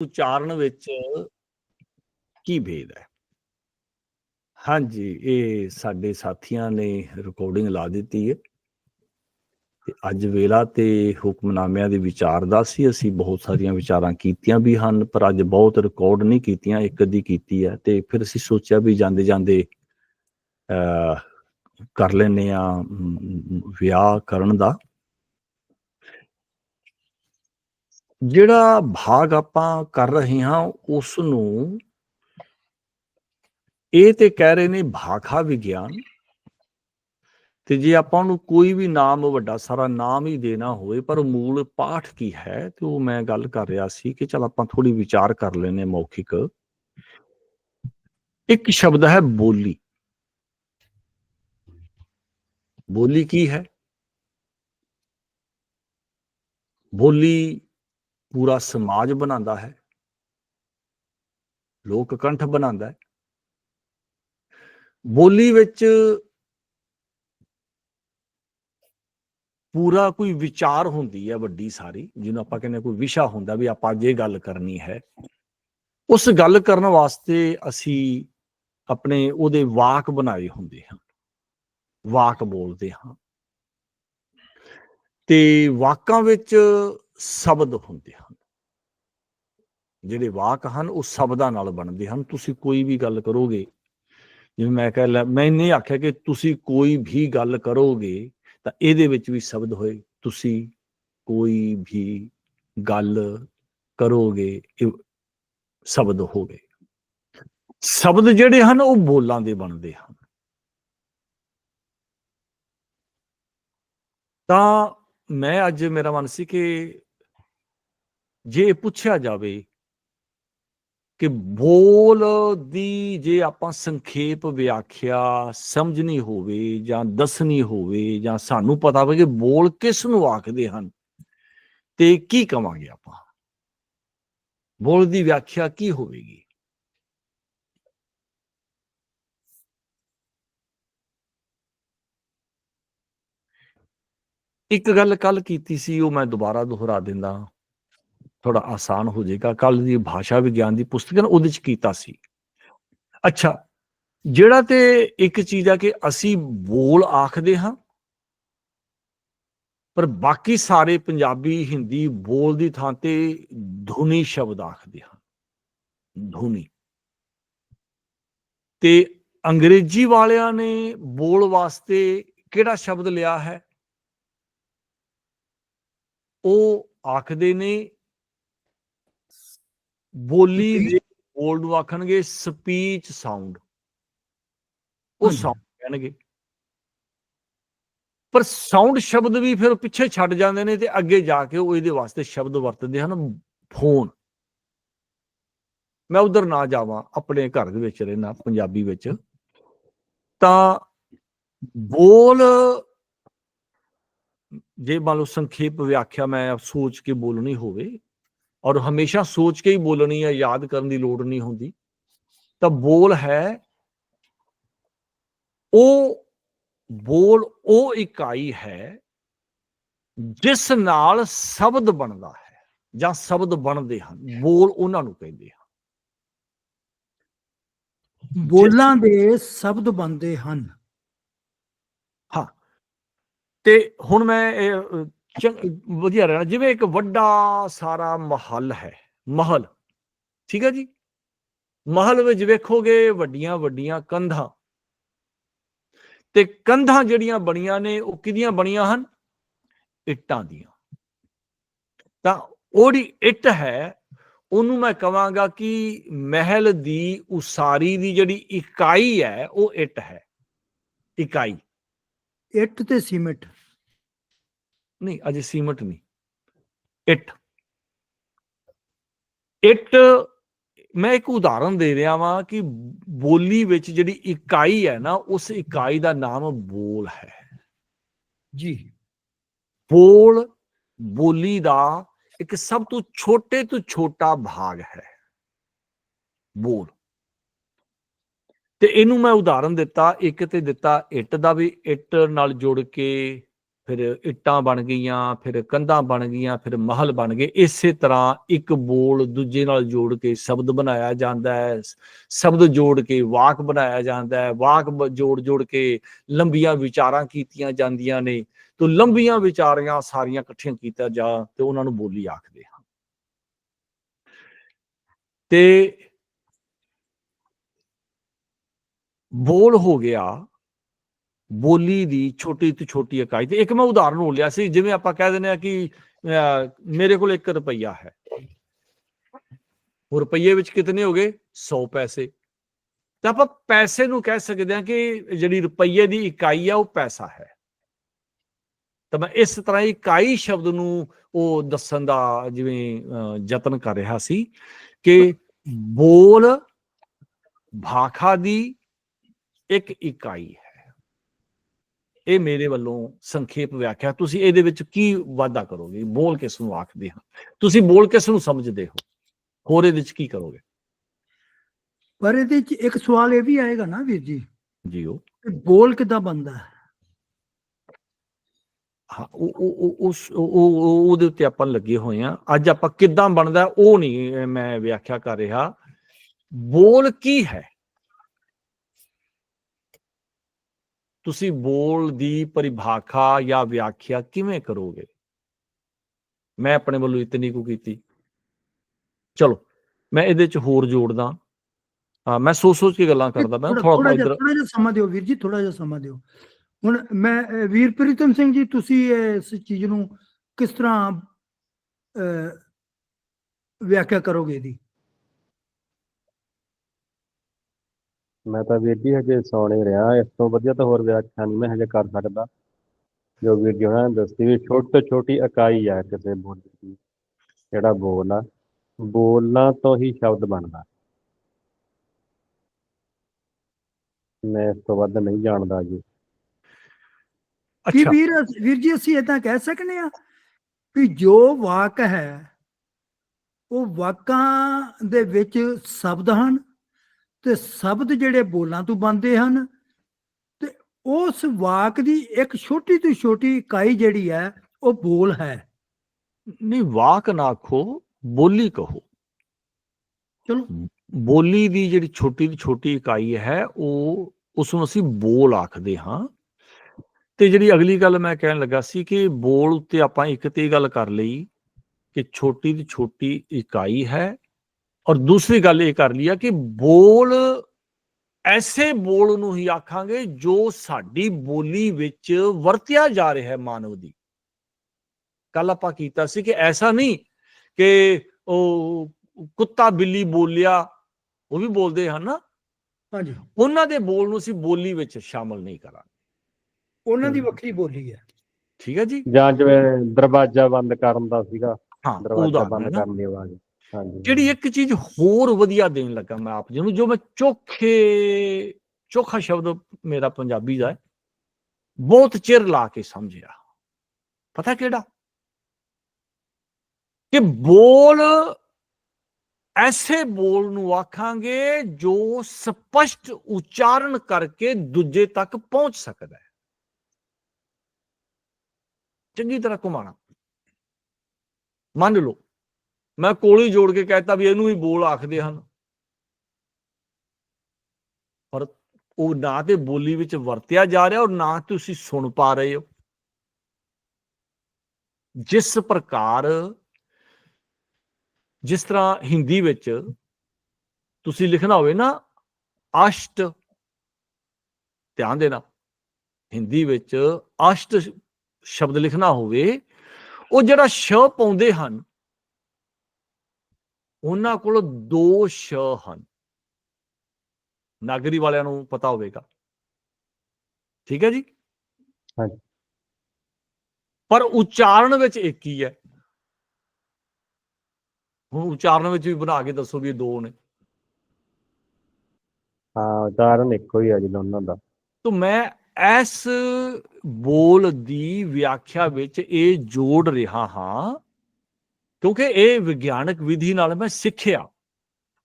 ਉਚਾਰਨ ਵਿੱਚ ਕੀ ਭੇਦ ਹੈ? ਹਾਂਜੀ, ਇਹ ਸਾਡੇ ਸਾਥੀਆਂ ਨੇ ਰਿਕਾਰਡਿੰਗ ਲਾ ਦਿੱਤੀ ਹੈ। ਤੇ ਅੱਜ ਵੇਲਾ ਤੇ ਹੁਕਮਨਾਮਿਆਂ ਦੇ ਵਿਚਾਰ ਦਾ ਸੀ। ਅਸੀਂ ਬਹੁਤ ਸਾਰੀਆਂ ਵਿਚਾਰਾਂ ਕੀਤੀਆਂ ਵੀ ਹਨ, ਪਰ ਅੱਜ ਬਹੁਤ ਰਿਕਾਰਡ ਨਹੀਂ ਕੀਤੀਆਂ, ਇੱਕ ਅੱਧੀ ਕੀਤੀ ਹੈ। ਤੇ ਫਿਰ ਅਸੀਂ ਸੋਚਿਆ ਵੀ ਜਾਂਦੇ ਜਾਂਦੇ ਅ ਕਰ ਲੈਨੇ ਆ ਵਿਆਹ ਕਰਨ ਦਾ। ਜਿਹੜਾ ਭਾਗ ਆਪਾਂ ਕਰ ਰਹੇ ਹਾਂ ਉਸ ਨੂੰ ਇਹ ਤੇ ਕਹਿ ਰਹੇ ਨੇ ਭਾਖਾ ਵਿਗਿਆਨ। ਤੇ ਜੇ ਆਪਾਂ ਨੂੰ ਕੋਈ ਵੀ ਨਾਮ ਵੱਡਾ, ਸਾਰਾ ਨਾਮ ਹੀ ਦੇਣਾ ਹੋਵੇ, ਪਰ ਮੂਲ ਪਾਠ ਕੀ ਹੈ, ਤੇ ਉਹ ਮੈਂ ਗੱਲ ਕਰ ਰਿਹਾ ਸੀ ਕਿ ਚਲ ਆਪਾਂ ਥੋੜੀ ਵਿਚਾਰ ਕਰ ਲੈਨੇ ਮੌਖਿਕ। ਇੱਕ ਸ਼ਬਦ ਹੈ ਬੋਲੀ। ਬੋਲੀ ਕੀ ਹੈ? ਬੋਲੀ ਪੂਰਾ ਸਮਾਜ ਬਣਾਉਂਦਾ ਹੈ। ਲੋਕ ਕੰਠ ਬਣਾਉਂਦਾ ਹੈ। ਬੋਲੀ ਵਿੱਚ ਪੂਰਾ ਕੋਈ ਵਿਚਾਰ ਹੁੰਦੀ ਹੈ ਵੱਡੀ ਸਾਰੀ, ਜਿਹਨੂੰ ਆਪਾਂ ਕਹਿੰਦੇ ਕੋਈ ਵਿਸ਼ਾ ਹੁੰਦਾ ਵੀ ਆਪਾਂ ਜੇ ਗੱਲ ਕਰਨੀ ਹੈ। ਉਸ ਗੱਲ ਕਰਨ ਵਾਸਤੇ ਅਸੀਂ ਆਪਣੇ ਉਹਦੇ ਵਾਕ ਬਣਾਏ ਹੁੰਦੇ ਹਾਂ। ਵਾਕ ਬੋਲਦੇ ਹਾਂ। ਤੇ ਵਾਕਾਂ ਵਿੱਚ ਸ਼ਬਦ ਹੁੰਦੇ ਹਨ। ਜਿਹੜੇ ਵਾਕ ਹਨ, ਉਹ ਸ਼ਬਦਾਂ ਨਾਲ ਬਣਦੇ ਹਨ। ਤੁਸੀਂ ਕੋਈ ਵੀ ਗੱਲ ਕਰੋਗੇ, ਜਿਵੇਂ ਮੈਂ ਕਹਿ ਲਾ ਮੈਂ ਨਹੀਂ ਆਖਿਆ ਕਿ ਤੁਸੀਂ ਕੋਈ ਵੀ ਗੱਲ ਕਰੋਗੇ, ਤਾਂ ਇਹਦੇ ਵਿੱਚ ਵੀ ਸ਼ਬਦ ਹੋਏ। ਤੁਸੀਂ ਕੋਈ ਵੀ ਗੱਲ ਕਰੋਗੇ, ਇਹ ਸ਼ਬਦ ਹੋ ਗਏ ਸ਼ਬਦ ਜਿਹੜੇ ਹਨ, ਉਹ ਬੋਲਾਂ ਦੇ ਬਣਦੇ ਹਨ। ਤਾਂ ਮੈਂ ਅੱਜ ਮੇਰਾ ਮਨ ਸੀ ਕਿ ਜੇ ਪੁੱਛਿਆ ਜਾਵੇ ਕਿ ਬੋਲ ਦੀ ਜੇ ਆਪਾਂ ਸੰਖੇਪ ਵਿਆਖਿਆ ਸਮਝਣੀ ਹੋਵੇ ਜਾਂ ਦੱਸਣੀ ਹੋਵੇ ਜਾਂ ਸਾਨੂੰ ਪਤਾ ਹੋਵੇ ਕਿ ਬੋਲ ਕਿਸ ਨੂੰ ਆਖਦੇ ਹਨ, ਤੇ ਕੀ ਕਵਾਂਗੇ ਆਪਾਂ? ਬੋਲ ਦੀ ਵਿਆਖਿਆ ਕੀ ਹੋਵੇਗੀ? ਇੱਕ ਗੱਲ ਕੱਲ ਕੀਤੀ ਸੀ, ਉਹ ਮੈਂ ਦੁਬਾਰਾ ਦੁਹਰਾ ਦਿੰਦਾ। ਥੋੜਾ ਆਸਾਨ ਹੋ ਜਾਏਗਾ। ਕੱਲ ਦੀ ਭਾਸ਼ਾ ਵਿਗਿਆਨ ਦੀ ਪੁਸਤਕ ਹੈ ਉਹਦੇ ਚ ਕੀਤਾ ਸੀ। ਅੱਛਾ, ਜਿਹੜਾ ਤੇ ਇੱਕ ਚੀਜ਼ ਆ ਕਿ ਅਸੀਂ ਬੋਲ ਆਖਦੇ ਹਾਂ, ਪਰ ਬਾਕੀ ਸਾਰੇ ਪੰਜਾਬੀ ਹਿੰਦੀ ਬੋਲ ਦੀ ਥਾਂ ਤੇ ਧੁਨੀ ਸ਼ਬਦ ਆਖਦੇ ਹਨ ਧੁਨੀ। ਤੇ ਅੰਗਰੇਜ਼ੀ ਵਾਲਿਆਂ ਨੇ ਬੋਲ ਵਾਸਤੇ ਕਿਹੜਾ ਸ਼ਬਦ ਲਿਆ ਹੈ? ਉਹ ਆਖਦੇ ਨੇ ਬੋਲੀ ਦੇ ਬੋਲ ਨੂੰ ਆਖਣਗੇ ਸਪੀਚ ਸਾਊਂਡ। ਉਹ ਸਾਊਂਡ ਕਹਿਣਗੇ। ਪਰ ਸਾਊਂਡ ਸ਼ਬਦ ਵੀ ਫਿਰ ਪਿੱਛੇ ਛੱਡ ਜਾਂਦੇ ਨੇ ਤੇ ਅੱਗੇ ਜਾ ਕੇ ਉਹ ਇਹਦੇ ਵਾਸਤੇ ਸ਼ਬਦ ਵਰਤਦੇ ਹਨ ਫੋਨ। ਮੈਂ ਉਧਰ ਨਾ ਜਾਵਾਂ ਆਪਣੇ ਘਰ ਦੇ ਵਿੱਚ ਰਹਿਣਾ ਪੰਜਾਬੀ ਵਿੱਚ। ਤਾਂ ਬੋਲ ਜੇ ਮੰਨ ਲਓ ਸੰਖੇਪ ਵਿਆਖਿਆ ਮੈਂ ਸੋਚ ਕੇ ਬੋਲਣੀ ਹੋਵੇ ਔਰ ਹਮੇਸ਼ਾ ਸੋਚ ਕੇ ਹੀ ਬੋਲਣੀ ਹੈ ਯਾਦ ਕਰਨ ਦੀ ਲੋੜ ਨਹੀਂ ਹੁੰਦੀ ਤਾਂ ਬੋਲ ਹੈ ਉਹ ਬੋਲ ਉਹ ਇਕਾਈ ਹੈ ਜਿਸ ਨਾਲ ਸ਼ਬਦ ਬਣਦਾ ਹੈ ਜਾਂ ਸ਼ਬਦ ਬਣਦੇ ਹਨ ਬੋਲ ਉਹਨਾਂ ਨੂੰ ਕਹਿੰਦੇ ਹਨ। ਬੋਲਾਂ ਦੇ ਸ਼ਬਦ ਬਣਦੇ ਹਨ। ਹਾਂ ਤੇ ਹੁਣ ਮੈਂ ਇਹ ਵਧੀਆ ਰਹਿਣਾ, ਜਿਵੇਂ ਇੱਕ ਵੱਡਾ ਸਾਰਾ ਮਹਲ ਹੈ, ਮਹਲ। ਠੀਕ ਹੈ ਜੀ? ਮਹਲ ਵਿੱਚ ਵੇਖੋਗੇ ਵੱਡੀਆਂ ਵੱਡੀਆਂ ਕੰਧਾਂ। ਤੇ ਕੰਧਾਂ ਜਿਹੜੀਆਂ ਬਣੀਆਂ ਨੇ, ਉਹ ਕਿਹਦੀਆਂ ਬਣੀਆਂ ਹਨ? ਇੱਟਾਂ ਦੀਆਂ। ਤਾਂ ਉਹਦੀ ਇੱਟ ਹੈ, ਉਹਨੂੰ ਮੈਂ ਕਵਾਂਗਾ ਕਿ ਮਹਿਲ ਦੀ ਉਸਾਰੀ ਦੀ ਜਿਹੜੀ ਇਕਾਈ ਹੈ, ਉਹ ਇੱਟ ਹੈ। ਇਕਾਈ। ਇੱਟ ਤੇ ਸੀਮਿੰਟ। ਨਹੀਂ ਅਜੇ ਸੀਮਟ ਨਹੀਂ। ਇੱਟ। ਇੱਟ ਮੈਂ ਇੱਕ ਉਦਾਹਰਨ ਦੇ ਰਿਹਾ ਵਾਂ ਕਿ ਬੋਲੀ ਵਿੱਚ ਜਿਹੜੀ ਇਕਾਈ ਹੈ ਨਾ ਉਸ ਇਕਾਈ ਦਾ ਨਾਮ ਬੋਲ ਹੈ। ਜੀ। ਬੋਲ ਬੋਲੀ ਦਾ ਇੱਕ ਸਭ ਤੋਂ ਛੋਟੇ ਤੋਂ ਛੋਟਾ ਭਾਗ ਹੈ। ਬੋਲ। ਤੇ ਇਹਨੂੰ ਮੈਂ ਉਦਾਹਰਨ ਦਿੱਤਾ ਇੱਕ ਤੇ ਦਿੱਤਾ ਇੱਟ ਦਾ ਵੀ ਇੱਟ ਨਾਲ ਜੁੜ ਕੇ ਫਿਰ ਇੱਟਾਂ ਬਣ ਗਈਆਂ, ਫਿਰ ਕੰਧਾਂ ਬਣ ਗਈਆਂ, ਫਿਰ ਮਹਿਲ ਬਣ ਗਏ। ਇਸੇ ਤਰ੍ਹਾਂ ਇੱਕ ਬੋਲ ਦੂਜੇ ਨਾਲ ਜੋੜ ਕੇ ਸ਼ਬਦ ਬਣਾਇਆ ਜਾਂਦਾ ਹੈ। ਸ਼ਬਦ ਜੋੜ ਕੇ ਵਾਕ ਬਣਾਇਆ ਜਾਂਦਾ ਹੈ। ਵਾਕ ਬ- ਜੋੜ ਜੋੜ ਕੇ ਲੰਬੀਆਂ ਵਿਚਾਰਾਂ ਕੀਤੀਆਂ ਜਾਂਦੀਆਂ ਨੇ। ਤੋ ਲੰਬੀਆਂ ਵਿਚਾਰੀਆਂ ਸਾਰੀਆਂ ਇਕੱਠੀਆਂ ਕੀਤਾ ਜਾ ਤੇ ਉਹਨਾਂ ਨੂੰ ਬੋਲੀ ਆਖਦੇ ਹਨ। ਤੇ ਬੋਲ ਹੋ ਗਿਆ। ਬੋਲੀ ਦੀ ਛੋਟੀ ਤੋਂ ਛੋਟੀ ਇਕਾਈ ਤੇ ਇੱਕ ਮੈਂ ਉਦਾਹਰਨ ਹੋ ਲਿਆ ਸੀ ਜਿਵੇਂ ਆਪਾਂ ਕਹਿ ਦਿੰਦੇ ਆ ਕਿ ਅਹ, ਮੇਰੇ ਕੋਲ 1 ਰੁਪਈਆ ਹੈ। ਉਹ ਰੁਪਈਏ ਵਿੱਚ ਕਿਤਨੇ ਹੋ ਗਏ? 100 ਪੈਸੇ। ਤਾਂ ਆਪਾਂ ਪੈਸੇ ਨੂੰ ਕਹਿ ਸਕਦੇ ਹਾਂ ਕਿ ਜਿਹੜੀ ਰੁਪਈਏ ਦੀ ਇਕਾਈ ਆ ਉਹ ਪੈਸਾ ਹੈ। ਤਾਂ ਮੈਂ ਇਸ ਤਰ੍ਹਾਂ ਇਕਾਈ ਸ਼ਬਦ ਨੂੰ ਉਹ ਦੱਸਣ ਦਾ ਜਿਵੇਂ ਅਹ, ਯਤਨ ਕਰ ਰਿਹਾ ਸੀ ਕਿ ਬੋਲ ਭਾਖਾ ਦੀ ਇੱਕ ਇਕਾਈ ਹੈ। ਇਹ ਮੇਰੇ ਵੱਲੋਂ ਸੰਖੇਪ ਵਿਆਖਿਆ। ਤੁਸੀਂ ਇਹਦੇ ਵਿੱਚ ਕੀ ਵਾਅਦਾ ਕਰੋਗੇ? ਬੋਲ ਕਿਸ ਨੂੰ ਆਖਦੇ ਹਾਂ। ਤੁਸੀਂ ਬੋਲ ਕਿਸ ਨੂੰ ਸਮਝਦੇ ਹੋ। ਹੋਰ ਇਹਦੇ ਵਿੱਚ ਕੀ ਕਰੋਗੇ? ਪਰ ਇਹਦੇ ਚ ਇੱਕ ਸਵਾਲ ਇਹ ਵੀ ਆਏਗਾ ਨਾ ਵੀਰ ਜੀ। ਜੀਓ ਕਿ ਬੋਲ ਕਿੱਦਾਂ ਬੰਦਾ ਹੈ? ਉਹ ਉਹ ਉਹ- ਉਸ ਉਹ- ਉਹ- ਉਹ- ਉਹਦੇ ਉੱਤੇ ਆਪਾਂ ਲੱਗੇ ਹੋਏ ਆ ਅੱਜ ਆਪਾਂ ਕਿੱਦਾਂ ਬਣਦਾ ਉਹ ਨਹੀਂ ਮੈਂ ਵਿਆਖਿਆ ਕਰ ਰਿਹਾ। ਬੋਲ ਕੀ ਹੈ? ਤੁਸੀਂ ਬੋਲ ਦੀ ਪਰਿਭਾਖਾ ਜਾਂ ਵਿਆਖਿਆ ਕਿਵੇਂ ਕਰੋਗੇ? ਮੈਂ ਆਪਣੇ ਵੱਲੋਂ ਇਤਨੀ ਕੁ ਕੀਤੀ। ਚਲੋ ਮੈਂ ਇਹਦੇ ਚ ਹੋਰ ਜੋੜਦਾ। ਹਾਂ ਮੈਂ ਸੋਚ ਸੋਚ ਕੇ ਗੱਲਾਂ ਕਰਦਾ ਮੈਂ ਥੋੜਾ ਜਿਹਾ ਇਧਰ। ਥੋੜਾ ਜਿਹਾ ਸਮਾਂ ਦਿਓ ਵੀਰ ਜੀ ਥੋੜਾ ਜਿਹਾ ਸਮਾਂ ਦਿਓ। ਹੁਣ ਮੈਂ ਵੀਰ ਪ੍ਰੀਤਮ ਸਿੰਘ ਜੀ ਤੁਸੀਂ ਇਸ ਚੀਜ਼ ਨੂੰ ਕਿਸ ਤਰ੍ਹਾਂ ਵਿਆਖਿਆ ਕਰੋਗੇ ਇਹਦੀ? ਮੈਂ ਤਾਂ ਵੀਰ ਜੀ ਹਜੇ ਸੌਣ ਰਿਹਾ ਇਸ ਤੋਂ ਵਧੀਆ ਤਾਂ ਹੋਰ ਵਿਆਖਿਆ ਨਹੀਂ ਮੈਂ ਹਜੇ ਕਰ ਸਕਦਾ। ਜੋ ਵੀਰ ਜੀ ਉਹਨਾਂ ਨੇ ਦੱਸੀ ਵੀ ਛੋਟੀ ਤੋਂ ਛੋਟੀ ਇਕਾਈ ਆ ਕਿਸੇ ਬੋਲੀ ਦੀ ਜਿਹੜਾ ਬੋਲ ਆ ਬੋਲਾਂ ਤੋਂ ਹੀ ਸ਼ਬਦ ਬਣਦਾ। ਮੈਂ ਇਸ ਤੋਂ ਵੱਧ ਨਹੀਂ ਜਾਣਦਾ ਜੀ। ਕੀ ਅੱਛਾ ਵੀਰ ਵੀਰ ਜੀ ਅਸੀਂ ਇਦਾਂ ਕਹਿ ਸਕਨੇ ਆ ਵੀ ਜੋ ਵਾਕ ਹੈ ਉਹ ਵਾਕਾਂ ਦੇ ਵਿੱਚ ਸ਼ਬਦ ਹਨ ਤੇ ਸ਼ਬਦ ਜਿਹੜੇ ਬੋਲਾਂ ਤੋਂ ਬਣਦੇ ਹਨ ਤੇ ਉਸ ਵਾਕ ਦੀ ਇੱਕ ਛੋਟੀ ਤੋਂ ਛੋਟੀ ਇਕਾਈ ਜਿਹੜੀ ਹੈ ਉਹ ਬੋਲ ਹੈ। ਨਹੀਂ ਵਾਕ ਨਾ ਆਖੋ ਬੋਲੀ ਕਹੋ। ਚਲੋ। ਬੋਲੀ ਦੀ ਜਿਹੜੀ ਛੋਟੀ ਤੋਂ ਛੋਟੀ ਇਕਾਈ ਹੈ ਉਹ ਉਸ ਨੂੰ ਅਸੀਂ ਬੋਲ ਆਖਦੇ ਹਾਂ। ਤੇ ਜਿਹੜੀ ਅਗਲੀ ਗੱਲ ਮੈਂ ਕਹਿਣ ਲੱਗਾ ਸੀ ਕਿ ਬੋਲ ਉੱਤੇ ਆਪਾਂ ਇੱਕ ਤੇ ਗੱਲ ਕਰ ਲਈ ਕਿ ਛੋਟੀ ਤੋਂ ਛੋਟੀ ਇਕਾਈ ਹੈ ਔਰ ਦੂਸਰੀ ਗੱਲ ਇਹ ਕਰ ਲਈ ਆ ਕਿ ਬੋਲ ਐਸੇ ਬੋਲ ਨੂੰ ਹੀ ਆਖਾਂਗੇ ਜੋ ਸਾਡੀ ਬੋਲੀ ਵਿੱਚ ਵਰਤਿਆ ਜਾ ਰਿਹਾ ਹੈ ਮਾਨਵ ਦੀ। ਕੱਲ ਆਪਾਂ ਕੀਤਾ ਸੀ ਕਿ ਐਸਾ ਨਹੀਂ ਕਿ ਉਹ ਕੁੱਤਾ ਬਿੱਲੀ ਬੋਲਿਆ ਉਹ ਵੀ ਬੋਲਦੇ ਹਨ ਨਾ? ਹਾਂਜੀ। ਉਹਨਾਂ ਦੇ ਬੋਲ ਨੂੰ ਅਸੀਂ ਬੋਲੀ ਵਿੱਚ ਸ਼ਾਮਲ ਨਹੀਂ ਕਰਾਂਗੇ। ਉਹਨਾਂ ਦੀ ਵੱਖਰੀ ਬੋਲੀ ਹੈ। ਠੀਕ ਹੈ ਜੀ? ਜਾਂ ਜਿਵੇਂ ਦਰਵਾਜ਼ਾ ਬੰਦ ਕਰਨ ਦਾ ਸੀਗਾ। ਹਾਂ ਦਰਵਾਜ਼ਾ ਬੰਦ। ਕਰਨ ਦੀ ਆਵਾਜ਼। ਜਿਹੜੀ ਇੱਕ ਚੀਜ਼ ਹੋਰ ਵਧੀਆ ਦੇਣ ਲੱਗਾ ਮੈਂ ਆਪ ਜੀ ਨੂੰ ਜੋ ਮੈਂ ਚੋਖੇ, ਚੋਖਾ ਸ਼ਬਦ ਮੇਰਾ ਪੰਜਾਬੀ ਦਾ ਹੈ, ਬਹੁਤ ਚਿਰ ਲਾ ਕੇ ਸਮਝਿਆ। ਪਤਾ ਕਿਹੜਾ? ਕਿ ਬੋਲ, ਐਸੇ ਬੋਲ ਨੂੰ ਆਖਾਂਗੇ ਜੋ ਸਪਸ਼ਟ ਉਚਾਰਨ ਕਰਕੇ ਦੂਜੇ ਤੱਕ ਪਹੁੰਚ ਸਕਦਾ ਹੈ। ਚੰਗੀ ਤਰ੍ਹਾਂ ਘੁਮਾਣਾ ਮੰਨ ਲਓ ਮੈਂ ਕੋਲੀ ਜੋੜ ਕੇ ਕਹਿਤਾ ਵੀ ਇਹਨੂੰ ਹੀ ਬੋਲ ਆਖਦੇ ਹਨ। ਪਰ ਉਹ ਨਾ ਤੇ ਬੋਲੀ ਵਿੱਚ ਵਰਤਿਆ ਜਾ ਰਿਹਾ ਔਰ ਨਾ ਤੁਸੀਂ ਸੁਣ ਪਾ ਰਹੇ ਹੋ। ਜਿਸ ਪ੍ਰਕਾਰ, ਜਿਸ ਤਰ੍ਹਾਂ ਹਿੰਦੀ ਵਿੱਚ ਤੁਸੀਂ ਲਿਖਣਾ ਹੋਵੇ ਨਾ, ਅਸ਼ਟ, ਧਿਆਨ ਦੇਣਾ, ਹਿੰਦੀ ਵਿੱਚ ਅਸ਼ਟ ਸ਼ਬਦ ਲਿਖਣਾ ਹੋਵੇ, ਉਹ ਜਿਹੜਾ ਸ਼ ਪਾਉਂਦੇ ਹਨ ਉਹਨਾਂ ਕੋਲ ਦੋ ਸ਼ ਹਨ। ਨਾਗਰੀ ਵਾਲਿਆਂ ਨੂੰ ਪਤਾ ਹੋਵੇਗਾ। ਠੀਕ ਹੈ ਜੀ? ਹਾਂਜੀ। ਪਰ ਉਚਾਰਨ ਵਿੱਚ ਇੱਕ ਹੀ ਹੈ। ਹੁਣ ਉਚਾਰਨ ਵਿੱਚ ਵੀ ਬਣਾ ਕੇ ਦੱਸੋ ਵੀ ਇਹ ਦੋ ਨੇ। ਹਾਂ ਉਦਾਹਰਨ ਇੱਕੋ ਹੀ ਆ ਜੀ ਦੋਨਾਂ ਦਾ। ਤਾਂ ਮੈਂ ਇਸ ਬੋਲ ਦੀ ਵਿਆਖਿਆ ਵਿੱਚ ਇਹ ਜੋੜ ਰਿਹਾ ਹਾਂ। ਕਿਉਂਕਿ ਇਹ ਵਿਗਿਆਨਕ ਵਿਧੀ ਨਾਲ ਮੈਂ ਸਿੱਖਿਆ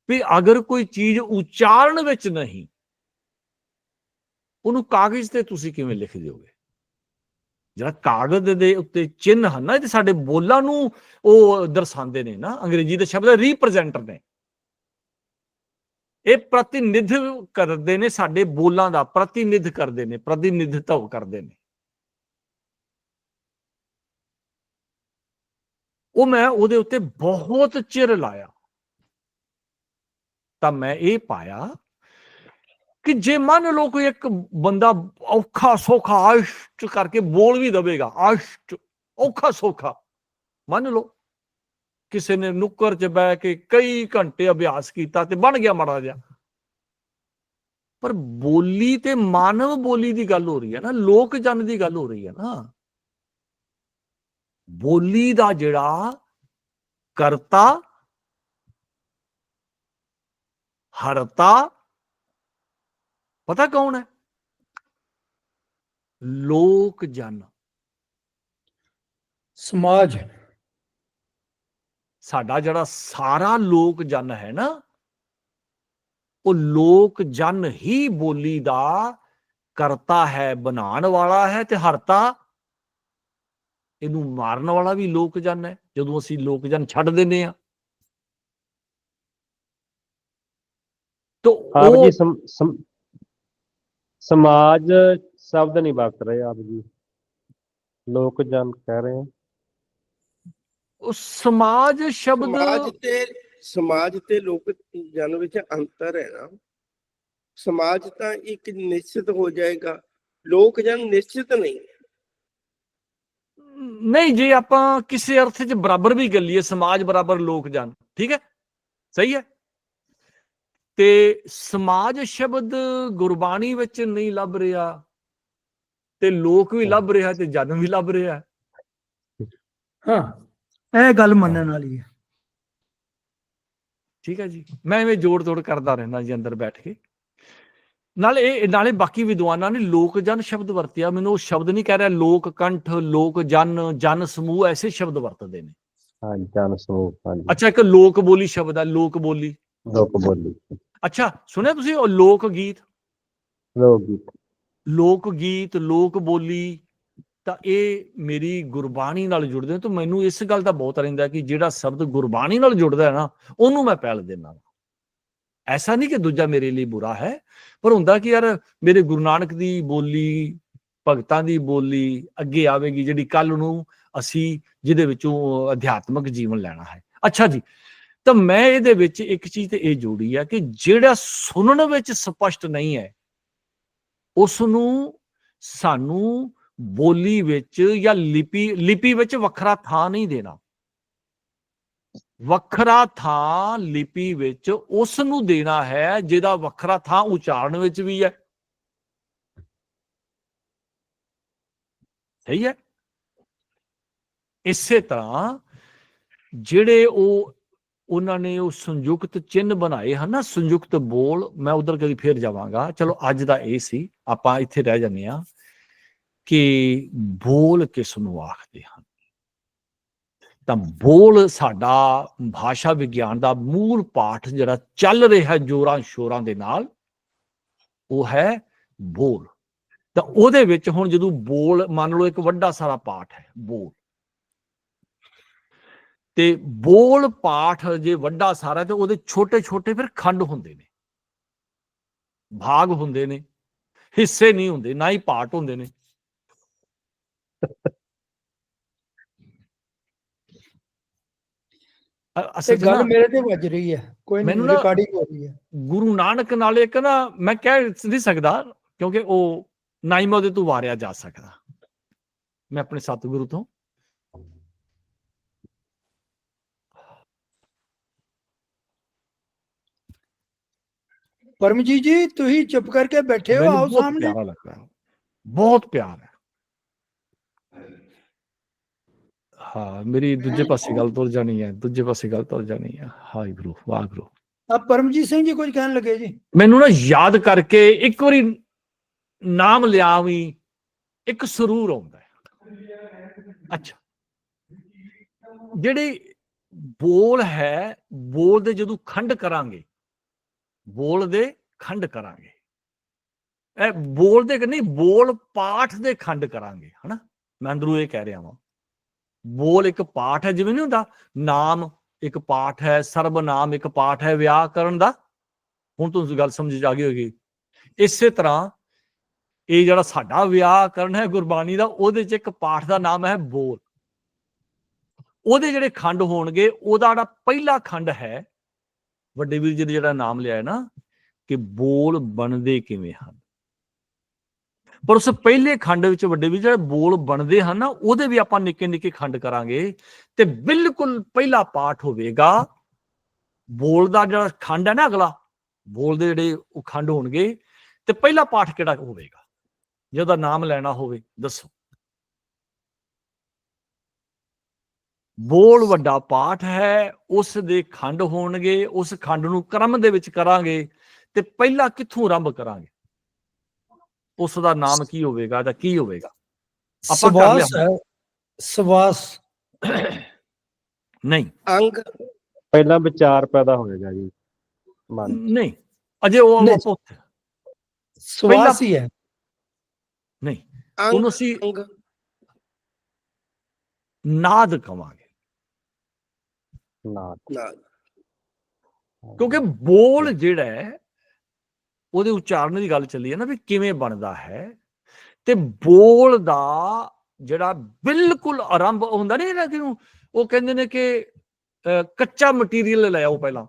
ਵੀ ਅਗਰ ਕੋਈ ਚੀਜ਼ ਉਚਾਰਨ ਵਿੱਚ ਨਹੀਂ, ਉਹਨੂੰ ਕਾਗਜ਼ ਤੇ ਤੁਸੀਂ ਕਿਵੇਂ ਲਿਖ ਦਿਓਗੇ? ਜਿਹੜਾ ਕਾਗਜ਼ ਦੇ ਉੱਤੇ ਚਿੰਨ੍ਹ ਹਨ ਨਾ, ਇਹ ਸਾਡੇ ਬੋਲਾਂ ਨੂੰ ਉਹ ਦਰਸਾਉਂਦੇ ਨੇ ਨਾ, ਅੰਗਰੇਜ਼ੀ ਦੇ ਸ਼ਬਦ ਰਿਪਰੈਜ਼ੈਂਟਰ ਨੇ। ਇਹ ਪ੍ਰਤੀਨਿਧ ਕਰਦੇ ਨੇ ਸਾਡੇ ਬੋਲਾਂ ਦਾ, ਪ੍ਰਤੀਨਿਧ ਕਰਦੇ ਨੇ ਪ੍ਰਤੀਨਿਧਤਵ ਕਰਦੇ ਨੇ। ਉਹ ਮੈਂ ਉਹਦੇ ਉੱਤੇ ਬਹੁਤ ਚਿਰ ਲਾਇਆ। ਤਾਂ ਮੈਂ ਇਹ ਪਾਇਆ ਕਿ ਜੇ ਮੰਨ ਲਓ ਕੋਈ ਇੱਕ ਬੰਦਾ ਔਖਾ ਸੌਖਾ ਆਸ਼ਟ ਕਰਕੇ ਬੋਲ ਵੀ ਦਵੇਗਾ, ਆਸ਼ਟ, ਔਖਾ ਸੌਖਾ, ਮੰਨ ਲਓ। ਕਿਸੇ ਨੇ ਨੁੱਕਰ 'ਚ ਬਹਿ ਕੇ ਕਈ ਘੰਟੇ ਅਭਿਆਸ ਕੀਤਾ ਤੇ ਬਣ ਗਿਆ ਮਾੜਾ ਜਿਹਾ। ਪਰ ਬੋਲੀ ਤੇ ਮਾਨਵ ਬੋਲੀ ਦੀ ਗੱਲ ਹੋ ਰਹੀ ਹੈ ਨਾ, ਲੋਕ ਜਨ ਦੀ ਗੱਲ ਹੋ ਰਹੀ ਹੈ ਨਾ। ਬੋਲੀ ਦਾ ਜਿਹੜਾ ਕਰਤਾ ਹਰਤਾ ਪਤਾ ਕੌਣ ਹੈ? ਲੋਕ ਜਨ। ਸਮਾਜ। ਸਾਡਾ ਜਿਹੜਾ ਸਾਰਾ ਲੋਕ ਜਨ ਹੈ ਨਾ ਉਹ ਲੋਕ ਜਨ ਹੀ ਬੋਲੀ ਦਾ ਕਰਤਾ ਹੈ ਬਣਾਉਣ ਵਾਲਾ ਹੈ ਤੇ ਹਰਤਾ ਇਹਨੂੰ ਮਾਰਨ ਵਾਲਾ ਵੀ ਲੋਕ ਜਨ ਹੈ ਜਦੋਂ ਅਸੀਂ ਲੋਕ ਜਨ ਛੱਡ ਦਿੰਦੇ ਆ ਤੋ ਆਪ ਉਹ ਜੀ ਸਮ- ਸਮ- ਸਮਾਜ ਸ਼ਬਦ ਨਹੀਂ ਵਰਤ ਰਹੇ ਆਪ ਜੀ। ਲੋਕ ਜਨ ਕਹਿ ਰਹੇ ਉਹ ਸਮਾਜ ਸ਼ਬਦ ਸਮਾਜ ਤੇ ਸਮਾਜ ਤੇ ਲੋਕ ਜਨ ਵਿੱਚ ਅੰਤਰ ਹੈ ਨਾ। ਸਮਾਜ ਤਾਂ ਇੱਕ ਨਿਸ਼ਚਿਤ ਹੋ ਜਾਏਗਾ। ਲੋਕ ਜਨ ਨਿਸ਼ਚਿਤ ਨਹੀਂ ਹੈ। ਨਹੀਂ ਜੇ ਆਪਾਂ ਕਿਸੇ ਅਰਥ 'ਚ ਬਰਾਬਰ ਵੀ ਗੱਲੀਏ ਸਮਾਜ ਬਰਾਬਰ ਲੋਕ ਜਨ ਠੀਕ ਹੈ? ਸਹੀ ਹੈ? ਤੇ ਸਮਾਜ ਸ਼ਬਦ ਗੁਰਬਾਣੀ ਵਿੱਚ ਨਹੀਂ ਲੱਭ ਰਿਹਾ ਤੇ ਲੋਕ ਵੀ ਲੱਭ ਰਿਹਾ ਤੇ ਜਨ ਵੀ ਲੱਭ ਰਿਹਾ। ਹਾਂ ਇਹ ਗੱਲ ਮੰਨਣ ਵਾਲੀ ਹੈ। ਠੀਕ ਹੈ ਜੀ? ਮੈਂ ਐਵੇਂ ਜੋੜ ਤੋੜ ਕਰਦਾ ਰਹਿੰਦਾ ਜੀ ਅੰਦਰ ਬੈਠ ਕੇ। ਨਾਲੇ ਇਹ ਨਾਲੇ ਬਾਕੀ ਵਿਦਵਾਨਾਂ ਨੇ ਲੋਕ ਜਨ ਸ਼ਬਦ ਵਰਤਿਆ। ਮੈਨੂੰ ਉਹ ਸ਼ਬਦ ਨਹੀਂ ਕਹਿ ਰਿਹਾ ਲੋਕ ਕੰਠ ਲੋਕ ਜਨ ਜਨ ਸਮੂਹ ਐਸੇ ਸ਼ਬਦ ਵਰਤਦੇ ਨੇ। ਹਾਂ ਜਨ ਸਮੂਹ ਹਾਂਜੀ। ਅੱਛਾ ਇੱਕ ਲੋਕ ਬੋਲੀ ਸ਼ਬਦ ਹੈ ਲੋਕ ਬੋਲੀ। ਲੋਕ ਬੋਲੀ। ਅੱਛਾ ਸੁਣਿਆ ਤੁਸੀਂ ਉਹ ਲੋਕ ਗੀਤ? ਲੋਕ ਗੀਤ। ਲੋਕ ਗੀਤ ਲੋਕ ਬੋਲੀ ਤਾਂ ਇਹ ਮੇਰੀ ਗੁਰਬਾਣੀ ਨਾਲ ਜੁੜਦੇ ਨੇ। ਤਾਂ ਮੈਨੂੰ ਇਸ ਗੱਲ ਦਾ ਬਹੁਤ ਰਹਿੰਦਾ ਕਿ ਜਿਹੜਾ ਸ਼ਬਦ ਗੁਰਬਾਣੀ ਨਾਲ ਜੁੜਦਾ ਹੈ ਨਾ ਉਹਨੂੰ ਮੈਂ ਪਹਿਲ ਦਿੰਦਾ ਐਸਾ ਨਹੀਂ ਕਿ ਦੂਜਾ ਮੇਰੇ ਲਈ ਬੁਰਾ ਹੈ ਪਰ ਹੁੰਦਾ ਕਿ ਯਾਰ ਮੇਰੇ ਗੁਰੂ ਨਾਨਕ ਦੀ ਬੋਲੀ ਭਗਤਾਂ ਦੀ ਬੋਲੀ ਅੱਗੇ ਆਵੇਗੀ ਜਿਹੜੀ ਕੱਲ ਨੂੰ ਅਸੀਂ ਜਿਹਦੇ ਵਿੱਚੋਂ ਅਧਿਆਤਮਕ ਜੀਵਨ ਲੈਣਾ ਹੈ ਅੱਛਾ ਜੀ ਤਾਂ ਮੈਂ ਇਹਦੇ ਵਿੱਚ ਇੱਕ ਚੀਜ਼ ਤੇ ਇਹ ਜੋੜੀ ਹੈ ਕਿ ਜਿਹੜਾ ਸੁਣਨ ਵਿੱਚ ਸਪਸ਼ਟ ਨਹੀਂ ਹੈ ਉਸ ਨੂੰ ਸਾਨੂੰ ਬੋਲੀ ਵਿੱਚ ਜਾਂ ਲਿਪੀ ਲਿਪੀ ਵਿੱਚ ਵੱਖਰਾ ਥਾਂ ਨਹੀਂ ਦੇਣਾ ਵੱਖਰਾ ਥਾਂ ਲਿਪੀ ਵਿੱਚ ਉਸ ਨੂੰ ਦੇਣਾ ਹੈ, ਜਿਹਦਾ ਵੱਖਰਾ ਥਾਂ ਉਚਾਰਨ ਵਿੱਚ ਵੀ ਹੈ। ਸਹੀ ਹੈ? ਇਸੇ ਤਰ੍ਹਾਂ ਜਿਹੜੇ ਉਹ, ਉਹਨਾਂ ਨੇ ਉਹ ਸੰਯੁਕਤ ਚਿੰਨ ਬਣਾਏ ਹਨ ਨਾ, ਸੰਯੁਕਤ ਬੋਲ, ਮੈਂ ਉਧਰ ਕਦੀ ਫੇਰ ਜਾਵਾਂਗਾ। ਚਲੋ, ਅੱਜ ਦਾ ਇਹ ਸੀ। ਆਪਾਂ ਇੱਥੇ ਰਹਿ ਜਾਂਦੇ ਆ ਕਿ ਬੋਲ ਕਿਸ ਨੂੰ ਆਖਦੇ ਹਨ? ਤਾਂ ਬੋਲ ਸਾਡਾ ਭਾਸ਼ਾ ਵਿਗਿਆਨ ਦਾ ਮੂਲ ਪਾਠ ਜਿਹੜਾ ਚੱਲ ਰਿਹਾ ਜੋਰਾਂ ਸ਼ੋਰਾਂ ਦੇ ਨਾਲ, ਉਹ ਹੈ ਬੋਲ। ਤਾਂ ਉਹਦੇ ਵਿੱਚ ਹੁਣ ਜਦੋਂ ਬੋਲ, ਮੰਨ ਲਓ ਇੱਕ ਵੱਡਾ ਸਾਰਾ ਪਾਠ ਹੈ ਬੋਲ। ਤੇ ਬੋਲ ਪਾਠ ਜੇ ਵੱਡਾ ਸਾਰਾ ਤੇ ਉਹਦੇ ਛੋਟੇ ਛੋਟੇ ਫਿਰ ਖੰਡ ਹੁੰਦੇ ਨੇ। ਭਾਗ ਹੁੰਦੇ ਨੇ। ਹਿੱਸੇ ਨਹੀਂ ਹੁੰਦੇ, ਨਾ ਹੀ ਪਾਰਟ ਹੁੰਦੇ ਨੇ। ਤੇ ਅਸਲ 'ਚ ਗੱਲ ਨਾ ਮੇਰੇ ਤੇ ਵੱਜ ਰਹੀ ਹੈ ਕੋਈ ਨਹੀਂ ਮੈਨੂੰ ਨਾ- ਰਿਕਾਰਡਿੰਗ ਹੋ ਰਹੀ ਹੈ। ਗੁਰੂ ਨਾਨਕ ਨਾਲ ਇੱਕ ਨਾ ਮੈਂ ਕਹਿ ਨਹੀਂ ਸਕਦਾ ਕਿਉਂਕਿ ਉਹ ਨਾ ਹੀ ਮੈਂ ਉਹਦੇ ਤੋਂ ਵਾਰਿਆ ਜਾ ਸਕਦਾ। ਮੈਂ ਆਪਣੇ ਸਤਿਗੁਰੂ ਤੋਂ। ਪਰਮਜੀਤ ਜੀ ਤੁਸੀਂ ਚੁੱਪ ਕਰਕੇ ਬੈਠੇ ਹੋ ਮੈਨੂੰ ਆਓ ਬਹੁਤ ਸਾਹਮਣੇ। ਪਿਆਰਾ ਲੱਗਦਾ। ਹੈ ਬਹੁਤ ਪਿਆਰ। ਹੈ ਹਾਂ ਮੇਰੀ ਦੂਜੇ ਪਾਸੇ ਗੱਲ ਤੁਰ ਜਾਣੀ ਹੈ ਦੂਜੇ ਪਾਸੇ ਗੱਲ ਤੁਰ ਜਾਣੀ ਹੈ ਹਾਈ ਗੁਰੂ ਵਾਹ ਗੁਰੂ ਆ ਪਰਮਜੀਤ ਸਿੰਘ ਜੀ ਕੁਝ ਕਹਿਣ ਲੱਗੇ ਜੀ। ਮੈਨੂੰ ਨਾ ਯਾਦ ਕਰਕੇ ਇੱਕ ਵਾਰੀ ਨਾਮ ਲਿਆ ਵੀ ਇੱਕ ਸਰੂਰ ਆਉਂਦਾ ਹੈ। ਅੱਛਾ। ਜਿਹੜੀ ਬੋਲ ਹੈ ਬੋਲ ਦੇ ਜਦੋਂ ਖੰਡ ਕਰਾਂਗੇ ਬੋਲ ਦੇ ਖੰਡ ਕਰਾਂਗੇ। ਇਹ ਬੋਲ ਦੇ ਨਹੀਂ ਬੋਲ ਪਾਠ ਦੇ ਖੰਡ ਕਰਾਂਗੇ ਹਨਾ? ਮੈਂ ਅੰਦਰੋਂ ਇਹ ਕਹਿ ਰਿਹਾ ਵਾਂ। ਬੋਲ ਇੱਕ ਪਾਠ ਹੈ, ਜਿਵੇਂ ਨਹੀਂ ਹੁੰਦਾ? ਨਾਮ ਇੱਕ ਪਾਠ ਹੈ, ਸਰਬਨਾਮ ਇੱਕ ਪਾਠ ਹੈ ਵਿਆਕਰਨ ਦਾ। ਹੁਣ ਤੁਹਾਨੂੰ ਗੱਲ ਸਮਝ ਆ ਗਈ ਹੋਗੀ ਇਸੇ ਤਰ੍ਹਾਂ ਇਹ ਜਿਹੜਾ ਸਾਡਾ ਵਿਆਕਰਨ ਹੈ ਗੁਰਬਾਣੀ ਦਾ, ਉਹਦੇ 'ਚ ਇੱਕ ਪਾਠ ਦਾ ਨਾਮ ਹੈ ਬੋਲ। ਉਹਦੇ ਜਿਹੜੇ ਖੰਡ ਹੋਣਗੇ, ਉਹਦਾ ਜਿਹੜਾ ਪਹਿਲਾ ਖੰਡ ਹੈ, ਵੱਡੇ ਵੀਰ ਜੀ ਨੇ ਜਿਹੜਾ ਨਾਮ ਲਿਆ ਹੈ ਨਾ, ਕਿ ਬੋਲ ਬਣਦੇ ਕਿਵੇਂ ਹਨ? ਪਰ ਉਸ ਪਹਿਲੇ ਖੰਡ ਵਿੱਚ ਵੱਡੇ ਵੀ ਜਿਹੜੇ ਬੋਲ ਬਣਦੇ ਹਨ ਨਾ, ਉਹਦੇ ਵੀ ਆਪਾਂ ਨਿੱਕੇ ਨਿੱਕੇ ਖੰਡ ਕਰਾਂਗੇ। ਤੇ ਬਿਲਕੁਲ ਪਹਿਲਾ ਪਾਠ ਹੋਵੇਗਾ, ਬੋਲ ਦਾ ਜਿਹੜਾ ਖੰਡ ਹੈ ਨਾ ਅਗਲਾ, ਬੋਲ ਦੇ ਜਿਹੜੇ ਉਹ ਖੰਡ ਹੋਣਗੇ, ਤੇ ਪਹਿਲਾ ਪਾਠ ਕਿਹੜਾ ਹੋਵੇਗਾ? ਜਿਹਦਾ ਨਾਮ ਲੈਣਾ ਹੋਵੇ, ਦੱਸੋ। ਬੋਲ ਵੱਡਾ ਪਾਠ ਹੈ, ਉਸ ਦੇ ਖੰਡ ਹੋਣਗੇ, ਉਸ ਖੰਡ ਨੂੰ ਕ੍ਰਮ ਦੇ ਵਿੱਚ ਕਰਾਂਗੇ, ਤੇ ਪਹਿਲਾ ਕਿੱਥੋਂ ਆਰੰਭ ਕਰਾਂਗੇ? ਉਸ ਦਾ ਨਾਮ ਕੀ ਹੋਵੇਗਾ ਜਾਂ ਕੀ ਹੋਵੇਗਾ? ਆਪਾਂ ਕਰ ਲਿਆ। ਸਵਾਸ ਹੈ ਸਵਾਸ। ਨਹੀਂ। ਅੰਗ। ਪਹਿਲਾਂ ਵਿਚਾਰ ਪੈਦਾ ਹੋਏਗਾ ਜੀ ਮਨ। 'ਚ। ਨਹੀਂ ਅਜੇ ਉਹ ਨਹੀਂ। ਆਪਾਂ ਉੱਥੇ- ਸਵਾਸ ਹੀ ਹੈ। ਨਹੀਂ। ਅੰਗ ਉਹਨੂੰ ਅਸੀਂ ਅੰਗ। ਨਾਦ ਕਵਾਂਗੇ। ਨਾ ਨਾਲ ਕਿਉਂਕਿ ਬੋਲ ਜਿਹੜਾ ਹੈ ਉਹਦੇ ਉਚਾਰਨ ਦੀ ਗੱਲ ਚੱਲੀ ਹੈ ਨਾ ਵੀ ਕਿਵੇਂ ਬਣਦਾ ਹੈ ਤੇ ਬੋਲ ਦਾ ਜਿਹੜਾ ਬਿਲਕੁਲ ਆਰੰਭ ਹੁੰਦਾ ਨਹੀਂ ਨਾ ਕਿਉਂ ਉਹ- ਕਹਿੰਦੇ ਨੇ ਕਿ ਕੱਚਾ ਮਟੀਰੀਅਲ ਲੈ ਆਓ ਪਹਿਲਾਂ।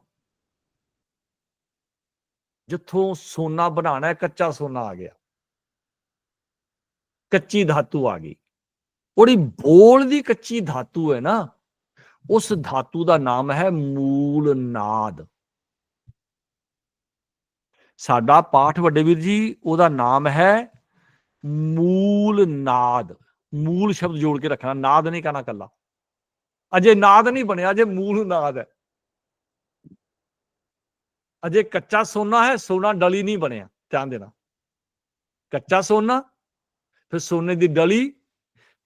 ਜਿੱਥੋਂ ਸੋਨਾ ਬਣਾਉਣਾ ਹੈ, ਕੱਚਾ ਸੋਨਾ ਆ ਗਿਆ। ਕੱਚੀ ਧਾਤੂ ਆ ਗਈ। ਉਹਦੀ ਬੋਲ ਦੀ ਕੱਚੀ ਧਾਤੂ ਹੈ ਨਾ, ਉਸ ਧਾਤੂ ਦਾ ਨਾਮ ਹੈ ਮੂਲ ਨਾਦ। ਸਾਡਾ ਪਾਠ ਵੱਡੇ ਵੀਰ ਜੀ, ਉਹਦਾ ਨਾਮ ਹੈ ਮੂਲ ਨਾਦ। ਮੂਲ ਸ਼ਬਦ ਜੋੜ ਕੇ ਰੱਖਣਾ, ਨਾਦ ਨਹੀਂ ਕਹਿਣਾ ਕੱਲਾ ਅਜੇ ਨਾਦ ਨਹੀਂ ਬਣਿਆ, ਅਜੇ ਮੂਲ ਨਾਦ ਹੈ। ਅਜੇ ਕੱਚਾ ਸੋਨਾ ਹੈ, ਸੋਨਾ ਡਲੀ ਨਹੀਂ ਬਣਿਆ, ਧਿਆਨ ਦੇਣਾ। ਕੱਚਾ ਸੋਨਾ, ਫਿਰ ਸੋਨੇ ਦੀ ਡਲੀ,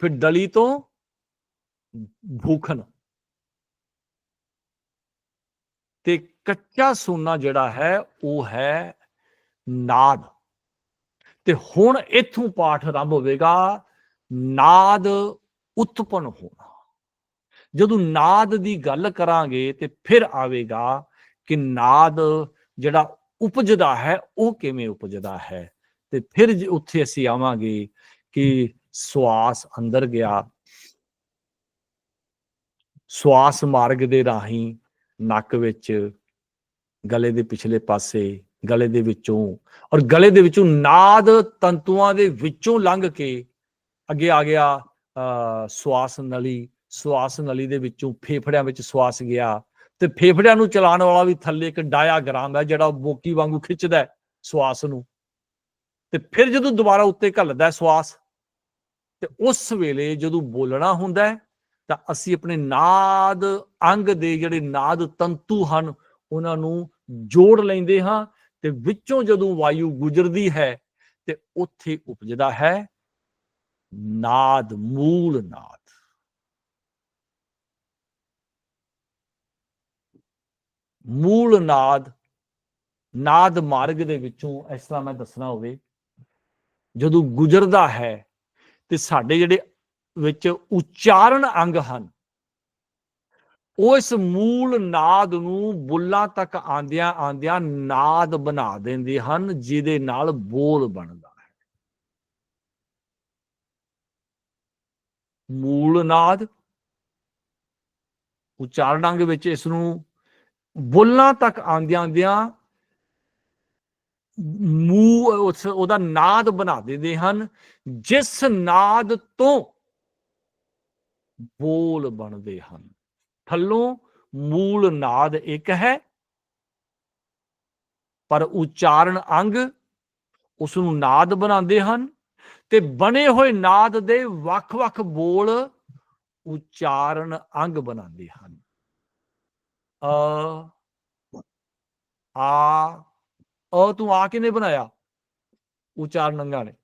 ਫਿਰ ਡਲੀ ਤੋਂ ਭੂਖਣ। ਤੇ ਕੱਚਾ ਸੋਨਾ ਜਿਹੜਾ ਹੈ, ਉਹ ਹੈ ਨਾਦ। ਤੇ ਹੁਣ ਇਥੋਂ ਪਾਠ ਆਰੰਭ ਹੋਵੇਗਾ, ਨਾਦ ਉਤਪਨ ਹੋਣਾ। ਜਦੋਂ ਨਾਦ ਦੀ ਗੱਲ ਕਰਾਂਗੇ ਤੇ ਫਿਰ ਆਵੇਗਾ ਕਿ ਨਾਦ ਜਿਹੜਾ ਉਪਜਦਾ ਹੈ, ਉਹ ਕਿਵੇਂ ਉਪਜਦਾ ਹੈ। ਤੇ ਫਿਰ ਉੱਥੇ ਅਸੀਂ ਆਵਾਂਗੇ ਕਿ ਸਵਾਸ ਅੰਦਰ ਗਿਆ। ਸਵਾਸ ਮਾਰਗ ਦੇ ਰਾਹੀਂ ਨੱਕ ਵਿੱਚ ਗਲੇ ਦੇ ਪਿਛਲੇ ਪਾਸੇ ਗਲੇ ਦੇ ਵਿੱਚੋਂ। ਔਰ ਗਲੇ ਦੇ ਵਿੱਚੋਂ ਨਾਦ ਤੰਤੂਆਂ ਦੇ ਵਿੱਚੋਂ ਲੰਘ ਕੇ ਅੱਗੇ ਆ ਗਿਆ ਅ ਸਵਾਸ ਨਲੀ। ਸਵਾਸ ਨਲੀ ਦੇ ਵਿੱਚੋਂ ਫੇਫੜਿਆਂ ਵਿੱਚ ਸਵਾਸ ਗਿਆ। ਤੇ ਫੇਫੜਿਆਂ ਨੂੰ ਚਲਾਉਣ ਵਾਲਾ ਵੀ ਥੱਲੇ ਇੱਕ ਡਾਇਆਗ੍ਰਾਮ ਹੈ, ਜਿਹੜਾ ਬੋਕੀ ਵਾਂਗੂ ਖਿੱਚਦਾ ਸਵਾਸ ਨੂੰ। ਤੇ ਫਿਰ ਜਦੋਂ ਦੁਬਾਰਾ ਉੱਤੇ ਘੱਲਦਾ ਸਵਾਸ, ਤੇ ਉਸ ਵੇਲੇ ਜਦੋਂ ਬੋਲਣਾ ਹੁੰਦਾ ਹੈ, ਤਾਂ ਅਸੀਂ ਆਪਣੇ ਨਾਦ ਅੰਗ ਦੇ ਜਿਹੜੇ ਨਾਦ ਤੰਤੂ ਹਨ, ਉਹਨਾਂ ਨੂੰ ਜੋੜ ਲੈਂਦੇ ਹਾਂ ਤੇ ਵਿੱਚੋਂ ਜਦੋਂ ਵਾਯੂ ਗੁਜ਼ਰਦੀ ਹੈ ਤੇ ਉੱਥੇ ਉਪਜਦਾ ਹੈ ਨਾਦ, ਮੂਲ ਨਾਦ। ਮੂਲ ਨਾਦ ਨਾਦ ਮਾਰਗ ਦੇ ਵਿੱਚੋਂ ਇਸ ਤਰ੍ਹਾਂ ਮੈਂ ਦੱਸਣਾ ਹੋਵੇ, ਜਦੋਂ ਗੁਜ਼ਰਦਾ ਹੈ ਤੇ ਸਾਡੇ ਜਿਹੜੇ ਵਿੱਚ ਉਚਾਰਨ ਅੰਗ ਹਨ ਉਹ ਇਸ ਮੂਲ ਨਾਦ ਨੂੰ ਬੁੱਲਾਂ ਤੱਕ ਆਂਦਿਆਂ ਆਂਦਿਆਂ ਨਾਦ ਬਣਾ ਦਿੰਦੇ ਹਨ, ਜਿਹਦੇ ਨਾਲ ਬੋਲ ਬਣਦਾ ਹੈ। ਮੂਲ ਨਾਦ, ਉਚਾਰਨ ਅੰਗ ਵਿੱਚ ਇਸ ਨੂੰ ਬੁੱਲਾਂ ਤੱਕ ਆਂਦਿਆਂ ਆਂਦਿਆਂ ਮੂ, ਉਸ, ਉਹਦਾ ਨਾਦ ਬਣਾ ਦਿੰਦੇ ਹਨ, ਜਿਸ ਨਾਦ ਤੋਂ ਬੋਲ ਬਣਦੇ ਹਨ। ਥੱਲੋਂ ਮੂਲ ਨਾਦ ਇੱਕ ਹੈ। ਪਰ ਉਚਾਰਨ ਅੰਗ ਉਸ ਨੂੰ ਨਾਦ ਬਣਾਉਂਦੇ ਹਨ ਤੇ ਬਣੇ ਹੋਏ ਨਾਦ ਦੇ ਵੱਖ-ਵੱਖ ਬੋਲ ਉਚਾਰਨ ਅੰਗ ਬਣਾਉਂਦੇ ਹਨ। ਅ, ਆ, ਅ ਤੂੰ ਆ ਕਿਨੇ ਬਣਾਇਆ? ਉਚਾਰਨ ਅੰਗਾਂ ਨੇ।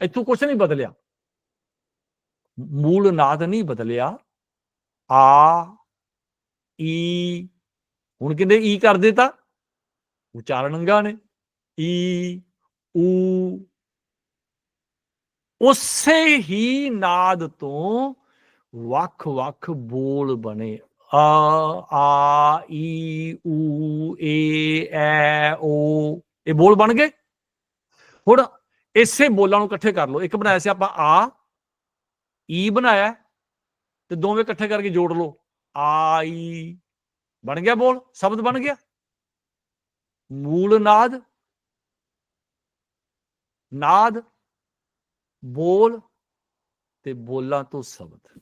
ਇੱਥੋਂ ਕੁਝ ਨਹੀਂ ਬਦਲਿਆ। ਮੂਲ ਨਾਦ ਨਹੀਂ ਬਦਲਿਆ। ਆ, ਈ, ਹੁਣ ਕਹਿੰਦੇ ਈ ਕਰ ਦਿੱਤਾ? ਉਚਾਰਨ ਅੰਗਾਂ ਨੇ। ਈ, ਊ। ਉਸੇ ਹੀ ਨਾਦ ਤੋਂ ਵੱਖ-ਵੱਖ ਬੋਲ ਬਣੇ। ਆ ਆ, ਈ, ਊ, ਏ, ਐ, ਓ। ਇਹ ਬੋਲ ਬਣ ਗਏ? ਹੁਣ ਇਸੇ ਬੋਲਾਂ ਨੂੰ ਇਕੱਠੇ ਕਰ ਲਓ। ਇੱਕ ਬਣਾਇਆ ਸੀ ਆਪਾਂ ਆ। ਈ ਬਣਾਇਆ। ਤੇ ਦੋਵੇਂ ਇਕੱਠੇ ਕਰਕੇ ਜੋੜ ਲਓ। ਆਈ ਬਣ ਗਿਆ ਬੋਲ, ਸ਼ਬਦ ਬਣ ਗਿਆ। ਮੂਲ ਨਾਦ। ਨਾਦ, ਬੋਲ ਤੇ ਬੋਲਾਂ ਤੋਂ ਸ਼ਬਦ।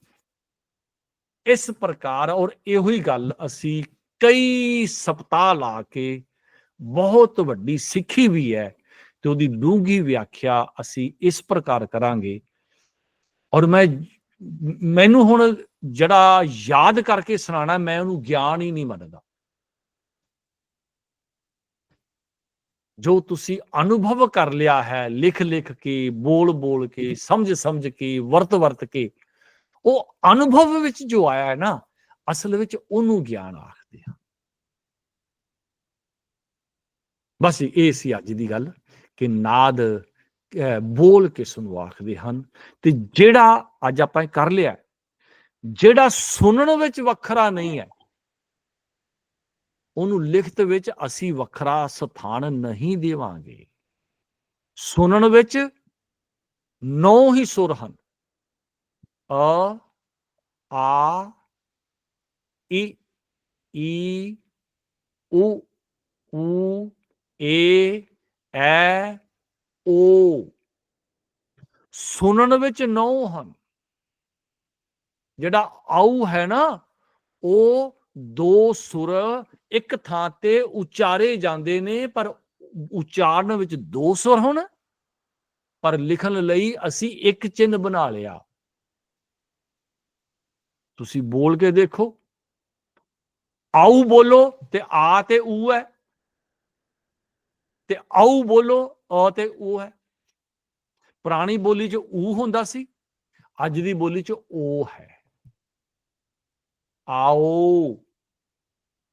ਇਸ ਪ੍ਰਕਾਰ ਔਰ ਇਹੋ ਹੀ ਗੱਲ ਅਸੀਂ ਕਈ ਸਪਤਾਹ ਲਾ ਕੇ ਬਹੁਤ ਵੱਡੀ ਸਿੱਖੀ ਵੀ ਹੈ ਤੇ ਉਹਦੀ ਡੂੰਗੀ ਵਿਆਖਿਆ ਅਸੀਂ ਇਸ ਪ੍ਰਕਾਰ ਕਰਾਂਗੇ। ਔਰ ਮੈਂ ਮੈਨੂੰ ਹੁਣ ਜਿਹੜਾ ਯਾਦ ਕਰਕੇ ਸੁਣਾਣਾ ਮੈਂ ਉਹਨੂੰ ਗਿਆਨ ਹੀ ਨਹੀਂ ਮੰਨਦਾ। ਜੋ ਤੁਸੀਂ ਅਨੁਭਵ ਕਰ ਲਿਆ ਹੈ ਲਿਖ ਲਿਖ ਕੇ ਬੋਲ ਬੋਲ ਕੇ ਸਮਝ ਸਮਝ ਕੇ ਵਰਤ ਵਰਤ ਕੇ, ਉਹ ਅਨੁਭਵ ਵਿੱਚ ਜੋ ਆਇਆ ਹੈ ਨਾ, ਅਸਲ ਵਿੱਚ ਉਹਨੂੰ ਗਿਆਨ ਆਖਦੇ ਆ। ਬਸ ਇਹ ਸੀ ਅੱਜ ਦੀ ਗੱਲ ਕਿ ਨਾਦ ਬੋਲ ਕੇ ਸੁਣੋ ਆਖਦੇ ਹਨ ਤੇ ਜਿਹੜਾ ਅੱਜ ਆਪਾਂ ਇਹ ਕਰ ਲਿਆ। ਜਿਹੜਾ ਸੁਣਨ ਵਿੱਚ ਵੱਖਰਾ ਨਹੀਂ ਹੈ, ਉਹਨੂੰ ਲਿਖਤ ਵਿੱਚ ਅਸੀਂ ਵੱਖਰਾ ਸਥਾਨ ਨਹੀਂ ਦੇਵਾਂਗੇ। ਸੁਣਨ ਵਿੱਚ ਨੌ ਹੀ ਸੁਰ ਹਨ। ਅ, ਆ ਈ ਈ, ਉ ਊ ਏ, ਐ, ਓ। ਸੁਣਨ ਵਿੱਚ ਨੌ ਹਨ। ਜਿਹੜਾ ਆਉ ਹੈ ਨਾ, ਉਹ ਦੋ ਸੁਰ ਇੱਕ ਥਾਂ ਤੇ ਉਚਾਰੇ ਜਾਂਦੇ ਨੇ, ਪਰ ਉਚਾਰਨ ਵਿੱਚ ਦੋ ਸੁਰ ਹੋਣ। ਪਰ ਲਿਖਣ ਲਈ ਅਸੀਂ ਇੱਕ ਚਿੰਨ ਬਣਾ ਲਿਆ। ਤੁਸੀਂ ਬੋਲ ਕੇ ਦੇਖੋ। ਆਉ ਬੋਲੋ ਤੇ ਆ ਤੇ ਊ ਹੈ। ਤੇ ਆਉ ਬੋਲੋ, ਅ ਤੇ ਊ ਹੈ। ਪੁਰਾਣੀ ਬੋਲੀ 'ਚ ਊ ਹੁੰਦਾ ਸੀ, ਅੱਜ ਦੀ ਬੋਲੀ 'ਚ ਓ ਹੈ। ਆਓ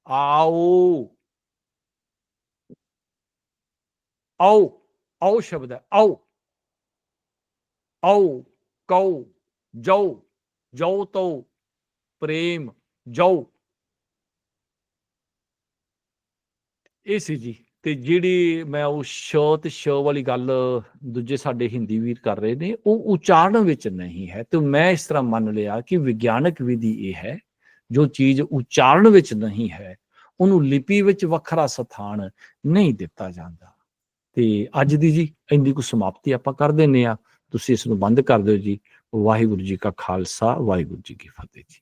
ਆਓ। ਆਓ ਆਓ ਸ਼ਬਦ ਹੈ, ਆਓ। ਆਓ ਕਉ ਜਾਓ ਜਾਓ ਤੋ, ਪ੍ਰੇਮ, ਜਾਓ। ਇਹ ਸੀ ਜੀ, ਤੇ ਜਿਹੜੀ ਮੈਂ ਉਹ ਸ਼ ਤੇ ਵਾਲੀ ਗੱਲ ਦੂਜੇ ਸਾਡੇ ਹਿੰਦੀ ਵੀਰ ਕਰ ਰਹੇ ਨੇ, ਉਹ ਉਚਾਰਨ ਵਿੱਚ ਨਹੀਂ ਹੈ, ਤੇ ਮੈਂ ਇਸ ਤਰ੍ਹਾਂ ਮੰਨ ਲਿਆ ਕਿ ਵਿਗਿਆਨਕ ਵਿਧੀ ਇਹ ਹੈ ਜੋ ਚੀਜ਼ ਉਚਾਰਨ ਵਿੱਚ ਨਹੀਂ ਹੈ, ਉਹਨੂੰ ਲਿਪੀ ਵਿੱਚ ਵੱਖਰਾ ਸਥਾਨ ਨਹੀਂ ਦਿੱਤਾ ਜਾਂਦਾ। ਤੇ ਅੱਜ ਦੀ ਜੀ ਇੰਨੀ ਕੁ ਸਮਾਪਤੀ ਆਪਾਂ ਕਰ ਦਿੰਨੇ ਆ ਤੁਸੀਂ ਇਸ ਨੂੰ ਬੰਦ ਕਰ ਦਿਓ ਜੀ। ਵਾਹਿਗੁਰੂ ਜੀ ਕਾ ਖਾਲਸਾ, ਵਾਹਿਗੁਰੂ ਜੀ ਕੀ ਫਤਿਹ ਜੀ।